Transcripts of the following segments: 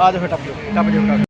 ਆ ਜਾਓ ਫਿਰ ਟੱਪ ਜਾਓ ਟੱਪ ਜਾਓ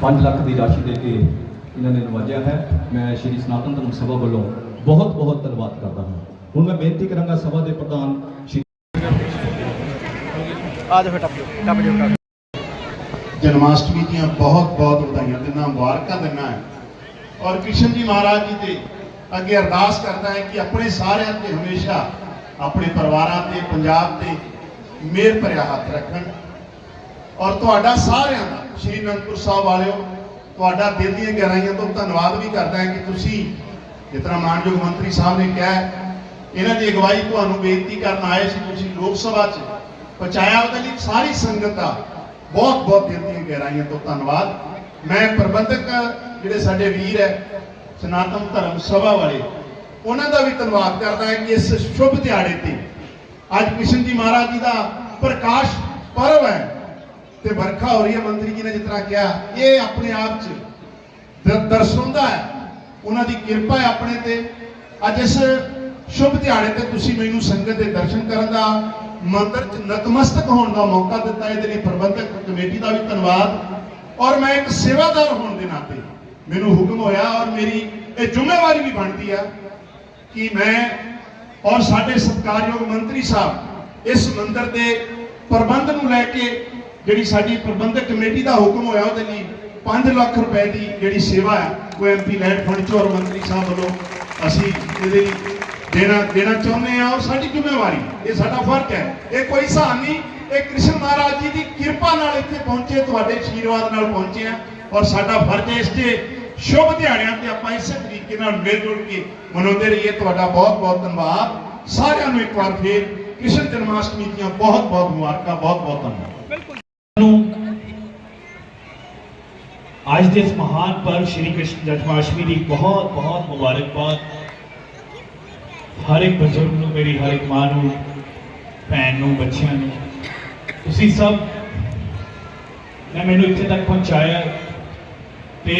5 ਲੱਖ ਦੀ ਰਾਸ਼ੀ ਦੇ ਕੇ ਇਹਨਾਂ ਨੇ ਨਵਾਜਿਆ ਹੈ। ਮੈਂ ਸ਼੍ਰੀ ਸਨਾਤਨ ਧਰਮ ਸਭਾ ਵੱਲੋਂ ਬਹੁਤ ਬਹੁਤ ਧੰਨਵਾਦ ਕਰਦਾ ਹਾਂ। ਹੁਣ ਮੈਂ ਬੇਨਤੀ ਕਰਾਂਗਾ ਸਭਾ ਦੇ ਪ੍ਰਧਾਨ ਸ਼੍ਰੀ ਆ ਜਾਓ ਫਿਰ ਟੱਪ ਜਾਓ ਟੱਪ ਜਾਓ ਟੱਪ ਜਾਓ। ਜਨਮਾਸ਼ਟਮੀ ਦੀਆਂ ਬਹੁਤ ਬਹੁਤ ਵਧਾਈਆਂ। ਦਿੰਦਾ ਮੁਬਾਰਕਾਂ ਦਿੰਦਾ ਹੈ। ਔਰ ਕ੍ਰਿਸ਼ਨ ਜੀ ਮਹਾਰਾਜ ਜੀ ਦੇ ਅੱਗੇ ਅਰਦਾਸ ਕਰਦਾ ਹੈ ਕਿ ਆਪਣੇ ਸਾਰਿਆਂ ਤੇ ਹਮੇਸ਼ਾ ਆਪਣੇ ਪਰਿਵਾਰਾਂ ਤੇ ਪੰਜਾਬ ਤੇ ਮਿਹਰ ਭਰਿਆ ਹੱਥ ਰੱਖਣ। ਔਰ ਤੁਹਾਡਾ ਸਾਰਿਆਂ ਦਾ, ਸ਼੍ਰੀ ਅਨੰਦਪੁਰ ਸਾਹਿਬ ਵਾਲਿਓ, ਤੁਹਾਡਾ ਦਿਲ ਦੀਆਂ ਗਹਿਰਾਈਆਂ ਤੋਂ ਧੰਨਵਾਦ ਵੀ ਕਰਦਾ ਹਾਂ ਕਿ ਤੁਸੀਂ ਜਿਸ ਤਰ੍ਹਾਂ ਮਾਨਯੋਗ ਮੰਤਰੀ ਸਾਹਿਬ ਨੇ ਕਿਹਾ ਇਹਨਾਂ ਦੀ ਅਗਵਾਈ ਤੁਹਾਨੂੰ ਬੇਨਤੀ ਕਰਨ ਆਏ ਸੀ, ਤੁਸੀਂ ਲੋਕ ਸਭਾ 'ਚ ਪਹੁੰਚਾਇਆ, ਉਹਦੇ ਲਈ ਸਾਰੀ ਸੰਗਤ ਦਾ ਬਹੁਤ ਬਹੁਤ ਦਿਲ ਦੀਆਂ ਗਹਿਰਾਈਆਂ ਤੋਂ ਧੰਨਵਾਦ। ਮੈਂ ਪ੍ਰਬੰਧਕ ਜਿਹੜੇ ਸਾਡੇ ਵੀਰ ਹੈ, ਸਨਾਤਨ ਧਰਮ ਸਭਾ ਵਾਲੇ, ਉਹਨਾਂ ਦਾ ਵੀ ਧੰਨਵਾਦ ਕਰਦਾ ਹਾਂ ਕਿ ਇਸ ਸ਼ੁਭ ਦਿਹਾੜੇ ਤੇ ਅੱਜ ਕ੍ਰਿਸ਼ਨ ਜੀ ਮਹਾਰਾਜ ਜੀ ਦਾ ਪ੍ਰਕਾਸ਼ ਪਰਵ ਹੈ। ਤੇ ਵਰਖਾ ਹੋ ਰਹੀ ਹੈ, ਮੰਤਰੀ ਜੀ ਨੇ ਜਿਸ ਤਰ੍ਹਾਂ ਕਿਹਾ, ਇਹ ਆਪਣੇ ਆਪ 'ਚ ਦਰਸਾਉਂਦਾ ਹੈ। ਉਹਨਾਂ ਦੀ ਕਿਰਪਾ ਹੈ ਆਪਣੇ ਤੇ। ਅੱਜ ਇਸ ਸ਼ੁਭ ਦਿਹਾੜੇ ਤੇ ਤੁਸੀਂ ਮੈਨੂੰ ਸੰਗਤ ਦੇ ਦਰਸ਼ਨ ਕਰਨ ਦਾ ਮੰਦਰ 'ਚ ਨਤਮਸਤਕ ਹੋਣ ਦਾ ਮੌਕਾ ਦਿੱਤਾ, ਇਹਦੇ ਲਈ ਪ੍ਰਬੰਧਕ ਕਮੇਟੀ ਦਾ ਵੀ ਧੰਨਵਾਦ। ਔਰ ਮੈਂ ਇੱਕ ਸੇਵਾਦਾਰ ਹੋਣ ਦੇ ਨਾਤੇ ਮੈਨੂੰ ਹੁਕਮ ਹੋਇਆ ਔਰ ਮੇਰੀ ਇਹ ਜ਼ਿੰਮੇਵਾਰੀ ਵੀ ਬਣਦੀ ਆ ਕਿ ਮੈਂ ਔਰ ਸਾਡੇ ਸਤਿਕਾਰਯੋਗ ਮੰਤਰੀ ਸਾਹਿਬ ਇਸ ਮੰਦਰ ਦੇ ਪ੍ਰਬੰਧ ਨੂੰ ਲੈ ਕੇ ਜਿਹੜੀ ਸਾਡੀ ਪ੍ਰਬੰਧਕ ਕਮੇਟੀ ਦਾ ਹੁਕਮ ਹੋਇਆ ਉਹਦੇ ਲਈ 5 ਲੱਖ ਰੁਪਏ ਦੀ ਜਿਹੜੀ ਸੇਵਾ ਹੈ, ਉਹ ਐਮਪੀ ਲੈਂਡ ਫੰਡ ਚੋਂ ਔਰ ਮੰਤਰੀ ਸਾਹਿਬ ਵੱਲੋਂ ਅਸੀਂ ਇਹਦੇ ਲਈ ਦੇਣਾ ਦੇਣਾ ਚਾਹੁੰਦੇ ਹਾਂ। ਔਰ ਸਾਡੀ ਜ਼ਿੰਮੇਵਾਰੀ, ਇਹ ਸਾਡਾ ਫਰਜ਼ ਹੈ। ਇਹ ਕੋਈ ਹਿਸਾਬ ਨਹੀਂ, ਇਹ ਕ੍ਰਿਸ਼ਨ ਮਹਾਰਾਜ ਜੀ ਦੀ ਕਿਰਪਾ ਨਾਲ ਇੱਥੇ ਪਹੁੰਚੇ, ਤੁਹਾਡੇ ਆਸ਼ੀਰਵਾਦ ਨਾਲ ਪਹੁੰਚੇ ਆ ਔਰ ਸਾਡਾ ਫਰਜ਼ ਹੈ ਇਸ ਤੇ ਸ਼ੁਭ ਦਿਹਾੜਿਆਂ ਤੇ ਆਪਾਂ ਇਸੇ ਤਰੀਕੇ ਨਾਲ ਮਿਲ ਜੁਲ ਕੇ ਮਨਾਉਂਦੇ ਰਹੀਏ। ਤੁਹਾਡਾ ਬਹੁਤ ਬਹੁਤ ਧੰਨਵਾਦ। ਸਾਰਿਆਂ ਨੂੰ ਇੱਕ ਵਾਰ ਫੇਰ ਕ੍ਰਿਸ਼ਨ ਜਨਮਾਸ਼ਟਮੀ ਦੀਆਂ ਬਹੁਤ ਬਹੁਤ ਮੁਬਾਰਕਾਂ ਬਹੁਤ ਬਹੁਤ ਧੰਨਵਾਦ। ਅੱਜ ਦੇ ਇਸ ਮਹਾਨ ਪਰਵ ਸ਼੍ਰੀ ਕ੍ਰਿਸ਼ਨ ਜਨਮਾਸ਼ਟਮੀ ਦੀ ਬਹੁਤ ਬਹੁਤ ਮੁਬਾਰਕਬਾਦ ਹਰ ਇੱਕ ਬਜ਼ੁਰਗ ਨੂੰ ਮੇਰੀ ਹਰ ਇੱਕ ਮਾਂ ਨੂੰ ਭੈਣ ਨੂੰ ਬੱਚਿਆਂ ਨੂੰ ਤੁਸੀਂ ਸਭ ਨੇ ਮੈਨੂੰ ਇੱਥੇ ਤੱਕ ਪਹੁੰਚਾਇਆ ਤੇ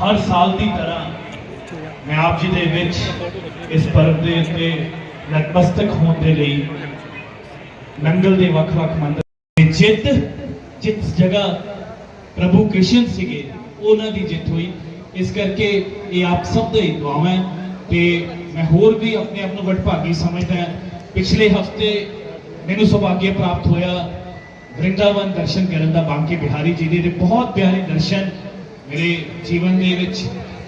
ਹਰ ਸਾਲ ਦੀ ਤਰ੍ਹਾਂ ਮੈਂ ਆਪ ਜੀ ਦੇ ਵਿੱਚ ਇਸ ਪਰਵ ਦੇ ਉੱਤੇ ਨਤਮਸਤਕ ਹੋਣ ਦੇ ਲਈ ਨੰਗਲ ਦੇ ਵੱਖ-ਵੱਖ ਮੰਦਰ ਤੇ ਜਿੱਤ ਜਗ੍ਹਾ ਪ੍ਰਭੂ ਕ੍ਰਿਸ਼ਨ ਸੀਗੇ, ਉਹਨਾਂ ਦੀ ਜਿੱਤ ਹੋਈ। ਇਸ ਕਰਕੇ ਇਹ ਆਪ ਸਭ ਦੇ ਦੁਆਵਾਂ ਤੇ ਮੈਂ ਹੋਰ ਵੀ ਆਪਣੇ ਆਪ ਨੂੰ ਵਡਭਾਗੀ ਸਮਝਦਾ ਪਿਛਲੇ ਹਫ਼ਤੇ ਮੈਨੂੰ ਸੁਭਾਗਿਆ ਪ੍ਰਾਪਤ ਹੋਇਆ ਵ੍ਰਿੰਦਾਵਨ ਦਰਸ਼ਨ ਕਰਨ ਦਾ ਬਾਂਕੇ ਬਿਹਾਰੀ ਜੀ ਦੇ। ਬਹੁਤ ਪਿਆਰੇ ਦਰਸ਼ਨ ਮੇਰੇ ਜੀਵਨ ਦੇ ਵਿੱਚ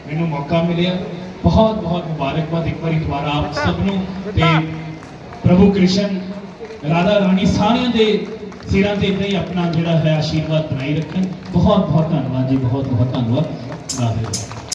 ਮੈਨੂੰ ਮੌਕਾ ਮਿਲਿਆ। ਬਹੁਤ ਬਹੁਤ ਮੁਬਾਰਕਬਾਦ ਇੱਕ ਵਾਰੀ ਦੁਬਾਰਾ ਆਪ ਸਭ ਨੂੰ। ਤੇ ਪ੍ਰਭੂ ਕ੍ਰਿਸ਼ਨ, ਰਾਧਾ ਰਾਣੀ ਸਾਰਿਆਂ ਦੇ ਸਿਰਾਂ ਤੇ ਇਦਾਂ ਹੀ ਆਪਣਾ ਜਿਹੜਾ ਹੈ ਆਸ਼ੀਰਵਾਦ ਬਣਾਈ ਰੱਖਣ। ਬਹੁਤ ਬਹੁਤ ਧੰਨਵਾਦ ਜੀ ਬਹੁਤ ਬਹੁਤ ਧੰਨਵਾਦ ਵਾਹਿਗੁਰੂ